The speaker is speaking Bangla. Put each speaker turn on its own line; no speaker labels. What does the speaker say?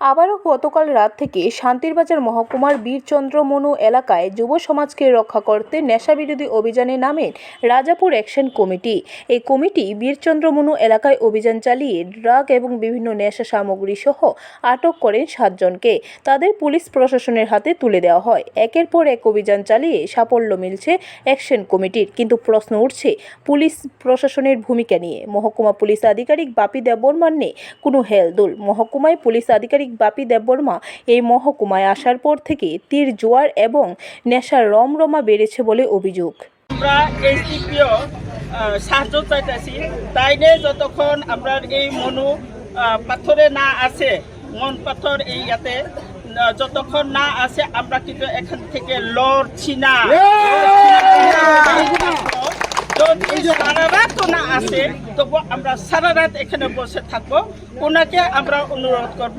আবারও গতকাল রাত থেকে শান্তিরবাজার মহকুমার বীরচন্দ্র মনু এলাকায় যুব সমাজকে রক্ষা করতে নেশাবিরোধী অভিযানে নামেন রাজাপুর অ্যাকশন কমিটি। এই কমিটি বীরচন্দ্র মনু এলাকায় অভিযান চালিয়ে ড্রাগ এবং বিভিন্ন নেশা সামগ্রী সহ আটক করেন সাতজনকে। তাদের পুলিশ প্রশাসনের হাতে তুলে দেওয়া হয়। একের পর এক অভিযান চালিয়ে সাফল্য মিলছে অ্যাকশন কমিটির। কিন্তু প্রশ্ন উঠছে, পুলিশ প্রশাসনের ভূমিকা নিয়ে। মহকুমা পুলিশ আধিকারিক বাপি দেববর্মার নেই কোনো হেলদোল। মহকুমায় পুলিশ আধিকারিক বাপি দেববর্মা এই মহকুমায় আসার পর থেকে তীর জোয়ার এবং নেশার রমরমা বেড়েছে বলে অভিযোগ।
আমরা এইচডিপিও সাহায্য চাইতেছি। তাইলে যতক্ষণ আমরা এই মনু পাথরে না আছে, মন পাথর এই ইয়াতে যতক্ষণ না আছে, আমরা কিন্তু এখান থেকে লড়ছি না। সারা রাত না আসে তবু আমরা সারা রাত এখানে বসে থাকব। ওনাকে আমরা অনুরোধ করব।